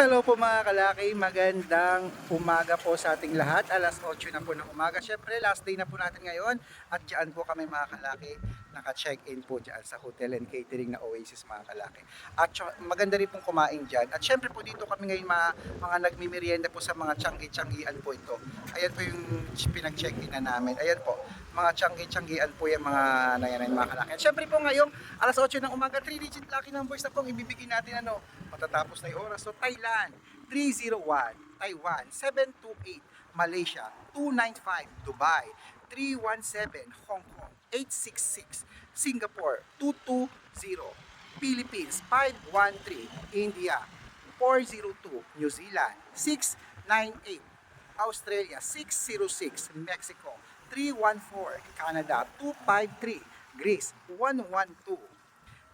Hello po mga kalaki, magandang umaga po sa ating lahat. Alas 8 na po ng umaga. Siyempre, last day na po natin ngayon. At dyan po kami mga kalaki, naka-check-in po dyan sa hotel and catering na Oasis mga kalaki. At maganda rin pong kumain dyan. At siyempre po dito kami ngayon mga, mga nagmimerienda po sa mga tiyanggi-tiyanggian po ito. Ayan po yung pinag-check-in na namin. Ayan po, mga tiyanggi-tiyanggian po yung mga nayanan mga kalaki. At siyempre po ngayong alas 8 ng umaga, 3-digit lucky numbers na pong ibibigay natin ano, matatapos na yung oras. So Thailand, 301, Taiwan, 728, Malaysia, 295, Dubai, 317, Hong Kong, 866, Singapore, 220, Philippines, 513, India, 402, New Zealand, 698, Australia 606, Mexico 314, Canada 253, Greece 112,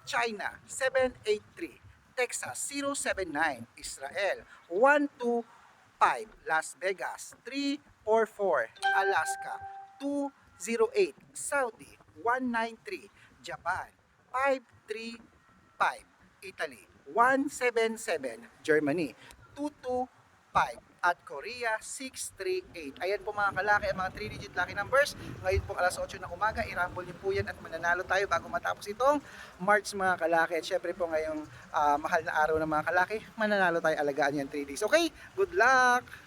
China 783, Texas 079, Israel 125, Las Vegas 344, Alaska 208, Saudi 193, Japan 535, Italy 177, Germany 225, at Korea 638. Ayan po mga kalaki, ang mga 3-digit lucky numbers. Ngayon po alas 8 ng umaga, i-rumble niyo po yan at mananalo tayo bago matapos itong March mga kalaki. At syempre po ngayong ah, mahal na araw ng mga kalaki, mananalo tayo alagaan yan 3 days. Okay, good luck!